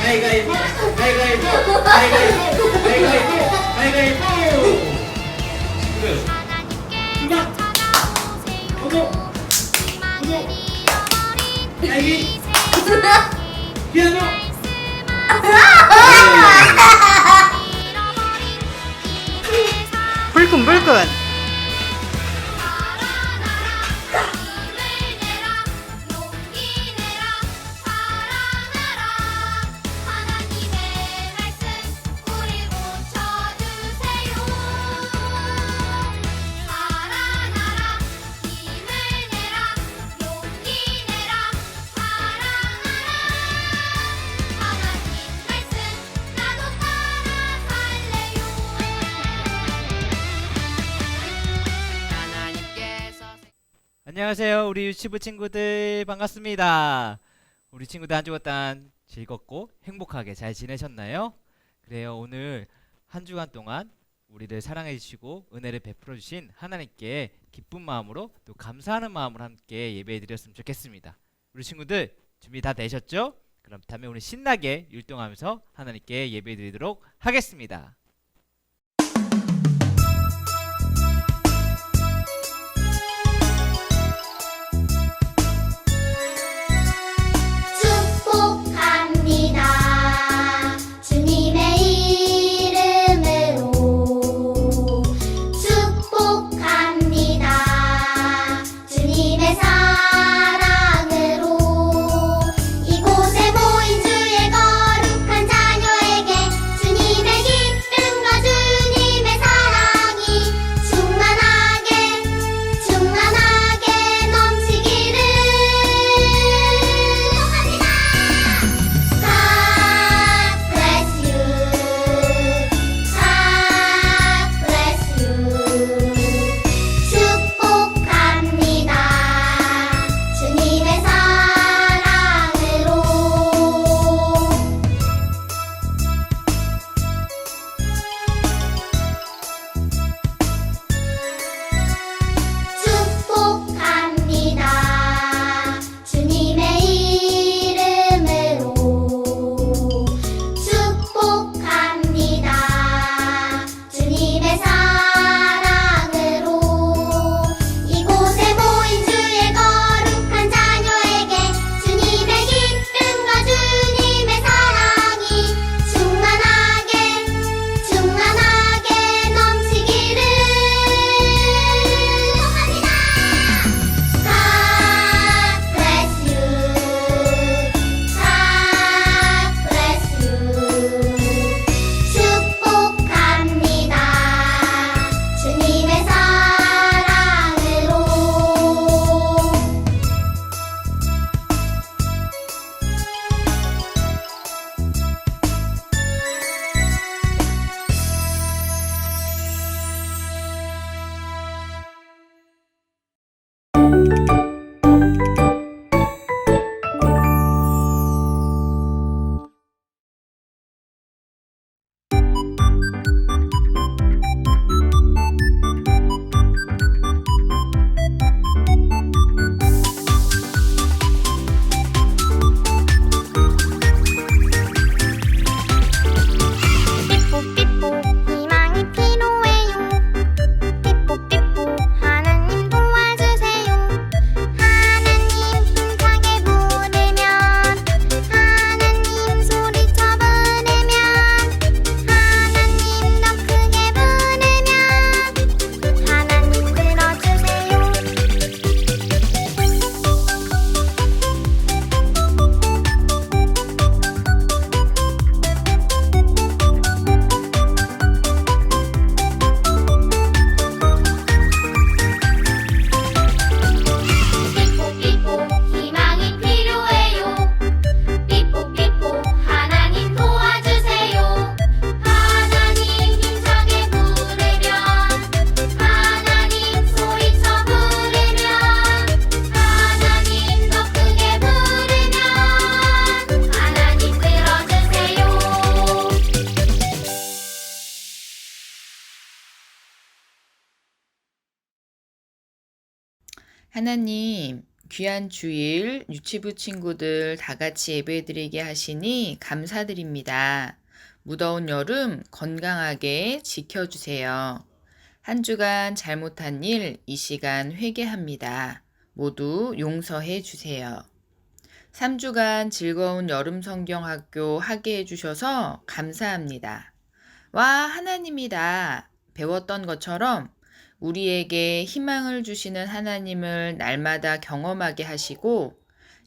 Hey guys! Hey guys! Hey guys! Hey guys! Hey guys! 안녕하세요. 우리 유치부 친구들 반갑습니다. 우리 친구들 한 주간 즐겁고 행복하게 잘 지내셨나요? 그래요. 오늘 한 주간 동안 우리를 사랑해 주시고 은혜를 베풀어 주신 하나님께 기쁜 마음으로 또 감사하는 마음으로 함께 예배해 드렸으면 좋겠습니다. 우리 친구들 준비 다 되셨죠? 그럼 다음에 오늘 신나게 율동하면서 하나님께 예배 드리도록 하겠습니다. 하나님, 귀한 주일 유치부 친구들 다 같이 예배드리게 하시니 감사드립니다. 무더운 여름 건강하게 지켜주세요. 한 주간 잘못한 일 이 시간 회개합니다. 모두 용서해 주세요. 3주간 즐거운 여름 성경 학교 하게 해주셔서 감사합니다. 와, 하나님이다. 배웠던 것처럼 우리에게 희망을 주시는 하나님을 날마다 경험하게 하시고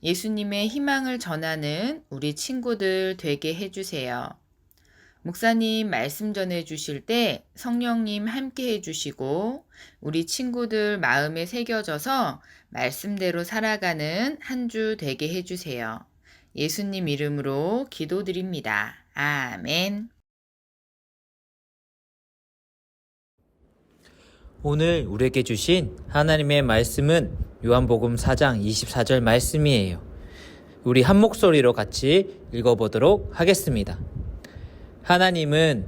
예수님의 희망을 전하는 우리 친구들 되게 해주세요. 목사님 말씀 전해 주실 때 성령님 함께 해주시고 우리 친구들 마음에 새겨져서 말씀대로 살아가는 한 주 되게 해주세요. 예수님 이름으로 기도드립니다. 아멘. 오늘 우리에게 주신 하나님의 말씀은 요한복음 4장 24절 말씀이에요. 우리 한 목소리로 같이 읽어보도록 하겠습니다. 하나님은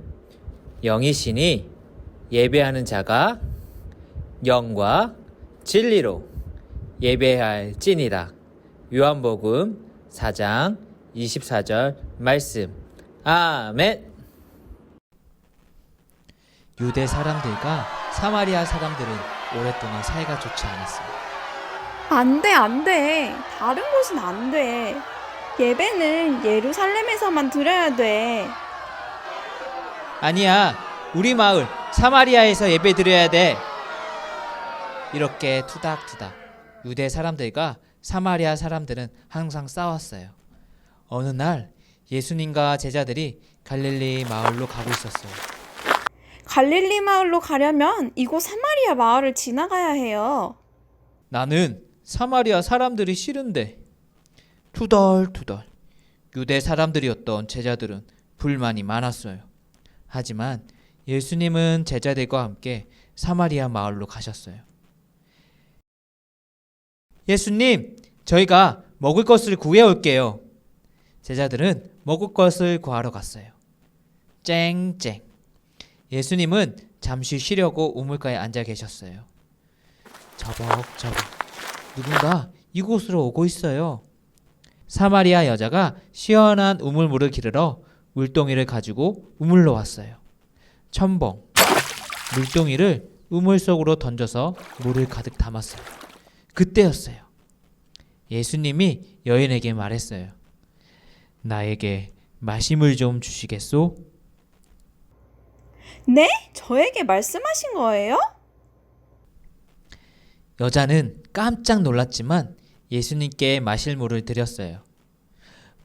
영이시니 예배하는 자가 영과 진리로 예배할 찐이다. 요한복음 4장 24절 말씀. 아멘. 유대 사람들과 사마리아 사람들은 오랫동안 사이가 좋지 않았어요. 안 돼, 안 돼. 다른 곳은 안 돼. 예배는 예루살렘에서만 드려야 돼. 아니야, 우리 마을 사마리아에서 예배 드려야 돼. 이렇게 투닥투닥 유대 사람들과 사마리아 사람들은 항상 싸웠어요. 어느 날 예수님과 제자들이 갈릴리 마을로 가고 있었어요. 갈릴리 마을로 가려면 이곳 사마리아 마을을 지나가야 해요. 나는 사마리아 사람들이 싫은데 투덜투덜 유대 사람들이었던 제자들은 불만이 많았어요. 하지만 예수님은 제자들과 함께 사마리아 마을로 가셨어요. 예수님, 저희가 먹을 것을 구해 올게요. 제자들은 먹을 것을 구하러 갔어요. 쨍쨍. 예수님은 잠시 쉬려고 우물가에 앉아 계셨어요. 저벅저벅. 누군가 이곳으로 오고 있어요. 사마리아 여자가 시원한 우물물을 기르러 물동이를 가지고 우물로 왔어요. 첨벙. 물동이를 우물 속으로 던져서 물을 가득 담았어요. 그때였어요. 예수님이 여인에게 말했어요. 나에게 마심을 좀 주시겠소? 네? 저에게 말씀하신 거예요? 여자는 깜짝 놀랐지만 예수님께 마실 물을 드렸어요.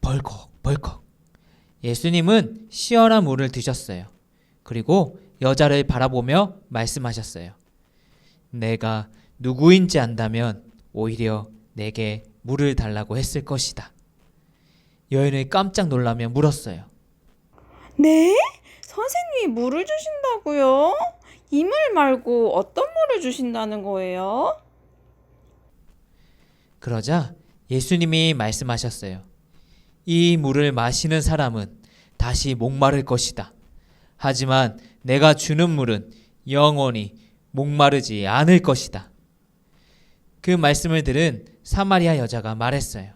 벌컥 벌컥. 예수님은 시원한 물을 드셨어요. 그리고 여자를 바라보며 말씀하셨어요. 내가 누구인지 안다면 오히려 내게 물을 달라고 했을 것이다. 여인은 깜짝 놀라며 물었어요. 네? 선생님이 물을 주신다고요? 이물 말고 어떤 물을 주신다는 거예요? 그러자 예수님이 말씀하셨어요. 이 물을 마시는 사람은 다시 목마를 것이다. 하지만 내가 주는 물은 영원히 목마르지 않을 것이다. 그 말씀을 들은 사마리아 여자가 말했어요.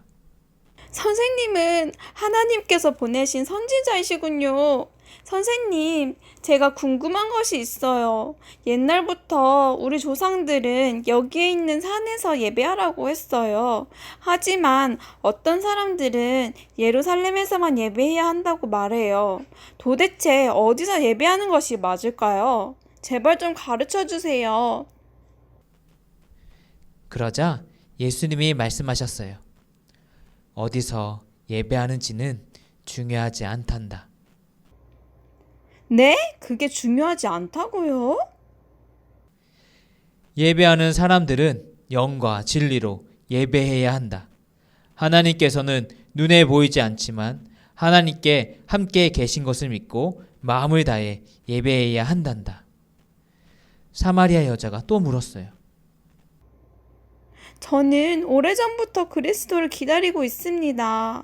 선생님은 하나님께서 보내신 선지자이시군요. 선생님, 제가 궁금한 것이 있어요. 옛날부터 우리 조상들은 여기에 있는 산에서 예배하라고 했어요. 하지만 어떤 사람들은 예루살렘에서만 예배해야 한다고 말해요. 도대체 어디서 예배하는 것이 맞을까요? 제발 좀 가르쳐 주세요. 그러자 예수님이 말씀하셨어요. 어디서 예배하는지는 중요하지 않단다. 네? 그게 중요하지 않다고요? 예배하는 사람들은 영과 진리로 예배해야 한다. 하나님께서는 눈에 보이지 않지만 하나님께 함께 계신 것을 믿고 마음을 다해 예배해야 한단다. 사마리아 여자가 또 물었어요. 저는 오래전부터 그리스도를 기다리고 있습니다.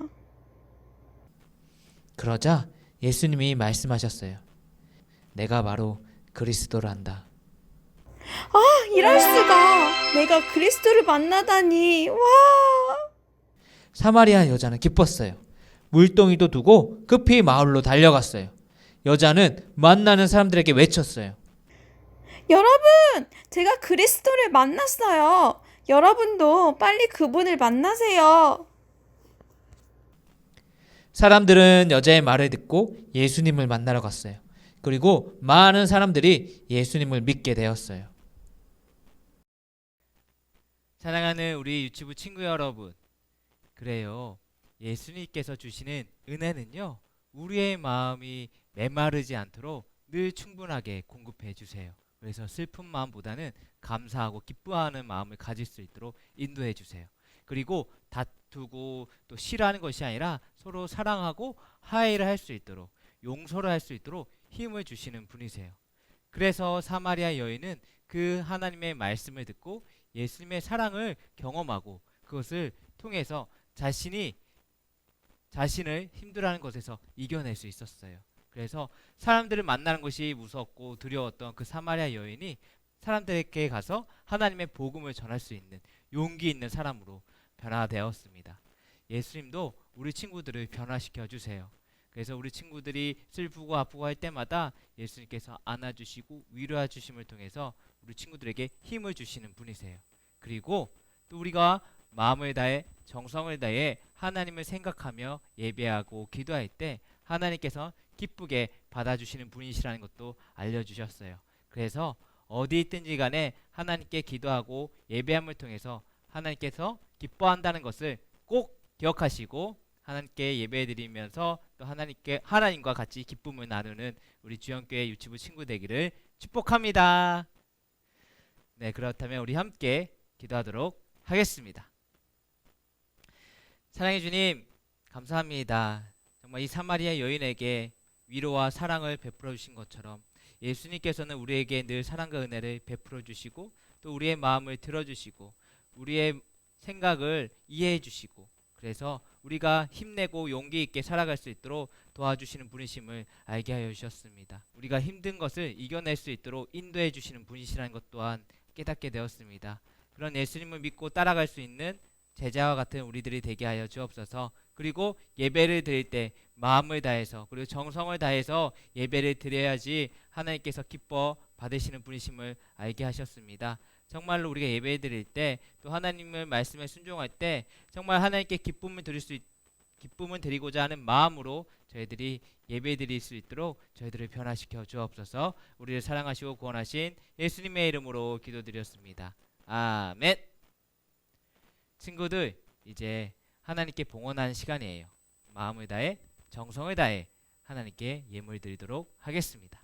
그러자 예수님이 말씀하셨어요. 내가 바로 그리스도란다. 이럴 수가. 내가 그리스도를 만나다니. 와. 사마리아 여자는 기뻤어요. 물동이도 두고 급히 마을로 달려갔어요. 여자는 만나는 사람들에게 외쳤어요. 여러분, 제가 그리스도를 만났어요. 여러분도 빨리 그분을 만나세요. 사람들은 여자의 말을 듣고 예수님을 만나러 갔어요. 그리고 많은 사람들이 예수님을 믿게 되었어요. 사랑하는 우리 유튜브 친구 여러분. 그래요. 예수님께서 주시는 은혜는요. 우리의 마음이 메마르지 않도록 늘 충분하게 공급해 주세요. 그래서 슬픈 마음보다는 감사하고 기뻐하는 마음을 가질 수 있도록 인도해 주세요. 그리고 다투고 또 싫어하는 것이 아니라 서로 사랑하고 화해를 할 수 있도록 용서를 할 수 있도록 힘을 주시는 분이세요. 그래서 사마리아 여인은 그 하나님의 말씀을 듣고 예수님의 사랑을 경험하고 그것을 통해서 자신이 자신을 힘들어하는 것에서 이겨낼 수 있었어요. 그래서 사람들을 만나는 것이 무섭고 두려웠던 그 사마리아 여인이 사람들에게 가서 하나님의 복음을 전할 수 있는 용기 있는 사람으로 변화되었습니다. 예수님도 우리 친구들을 변화시켜 주세요. 그래서 우리 친구들이 슬프고 아프고 할 때마다 예수님께서 안아주시고 위로해 주심을 통해서 우리 친구들에게 힘을 주시는 분이세요. 그리고 또 우리가 마음을 다해 정성을 다해 하나님을 생각하며 예배하고 기도할 때 하나님께서 기쁘게 받아주시는 분이시라는 것도 알려주셨어요. 그래서 어디 있든지 간에 하나님께 기도하고 예배함을 통해서 하나님께서 기뻐한다는 것을 꼭 기억하시고 하나님께 예배드리면서 또 하나님께 하나님과 같이 기쁨을 나누는 우리 주영교회 유치부 친구 되기를 축복합니다. 네, 그렇다면 우리 함께 기도하도록 하겠습니다. 사랑해 주님, 감사합니다. 정말 이 사마리아 여인에게 위로와 사랑을 베풀어 주신 것처럼 예수님께서는 우리에게 늘 사랑과 은혜를 베풀어 주시고 또 우리의 마음을 들어 주시고 우리의 생각을 이해해 주시고 그래서 우리가 힘내고 용기 있게 살아갈 수 있도록 도와주시는 분이심을 알게 하여 주셨습니다. 우리가 힘든 것을 이겨낼 수 있도록 인도해 주시는 분이시라는 것 또한 깨닫게 되었습니다. 그런 예수님을 믿고 따라갈 수 있는 제자와 같은 우리들이 되게 하여 주옵소서. 그리고 예배를 드릴 때 마음을 다해서 그리고 정성을 다해서 예배를 드려야지 하나님께서 기뻐 받으시는 분이심을 알게 하셨습니다. 정말로 우리가 예배 드릴 때 또 하나님의 말씀에 순종할 때 정말 하나님께 기쁨을 드릴 수 있, 기쁨을 드리고자 하는 마음으로 저희들이 예배 드릴 수 있도록 저희들을 변화시켜 주옵소서. 우리를 사랑하시고 구원하신 예수님의 이름으로 기도드렸습니다. 아멘. 친구들 이제 하나님께 봉헌하는 시간이에요. 마음을 다해 정성을 다해 하나님께 예물 드리도록 하겠습니다.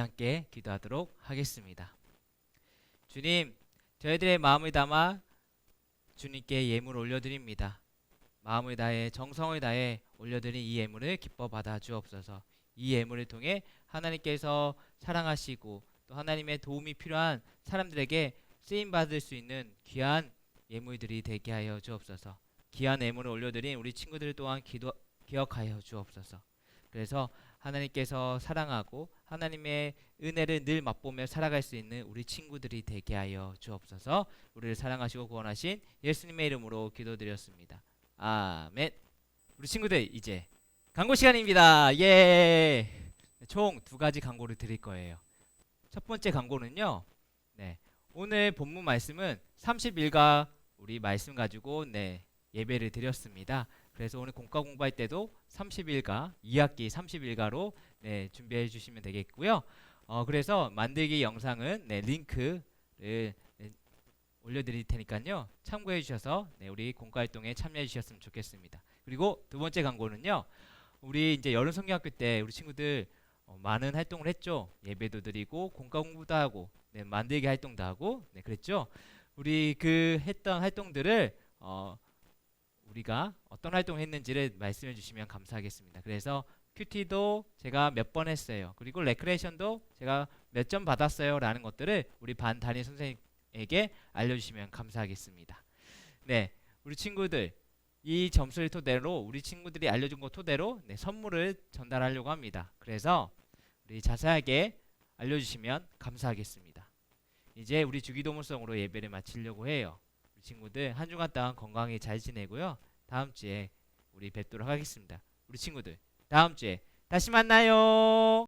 함께 기도하도록 하겠습니다. 주님, 저희들의 마음을 담아 주님께 예물 올려드립니다. 마음을 다해 정성을 다해 올려드린 이 예물을 기뻐 받아 주옵소서. 이 예물을 통해 하나님께서 사랑하시고 또 하나님의 도움이 필요한 사람들에게 쓰임 받을 수 있는 귀한 예물들이 되게 하여 주옵소서. 귀한 예물을 올려드린 우리 친구들 또한 기도 기억하여 주옵소서. 그래서 하나님께서 사랑하고 하나님의 은혜를 늘 맛보며 살아갈 수 있는 우리 친구들이 되게 하여 주옵소서. 우리를 사랑하시고 구원하신 예수님의 이름으로 기도드렸습니다. 아멘. 우리 친구들 이제 광고 시간입니다. 예. 총 두 가지 광고를 드릴 거예요. 첫 번째 광고는요. 네. 오늘 본문 말씀은 30일가 우리 말씀 가지고 네, 예배를 드렸습니다. 그래서 오늘 공과 공부할 때도 30일가 2학기 30일가로 네, 준비해 주시면 되겠고요. 어, 그래서 만들기 영상은 네, 링크를 네, 올려드릴 테니까요. 참고해 주셔서 네, 우리 공과 활동에 참여해 주셨으면 좋겠습니다. 그리고 두 번째 광고는요. 우리 이제 여름 성경학교 때 우리 친구들 어, 많은 활동을 했죠. 예배도 드리고 공과 공부도 하고 네, 만들기 활동도 하고 네, 그랬죠. 우리 그 했던 활동들을 어, 우리가 어떤 활동을 했는지를 말씀해 주시면 감사하겠습니다. 그래서 큐티도 제가 몇 번 했어요. 그리고 레크레이션도 제가 몇 점 받았어요 라는 것들을 우리 반 담임 선생님에게 알려주시면 감사하겠습니다. 네, 우리 친구들 이 점수를 토대로 우리 친구들이 알려준 것 토대로 네, 선물을 전달하려고 합니다. 그래서 우리 자세하게 알려주시면 감사하겠습니다. 이제 우리 주기도문성으로 예배를 마치려고 해요. 우리 친구들 한 주간 동안 건강히 잘 지내고요. 다음 주에 우리 뵙도록 하겠습니다. 우리 친구들 다음 주에 다시 만나요.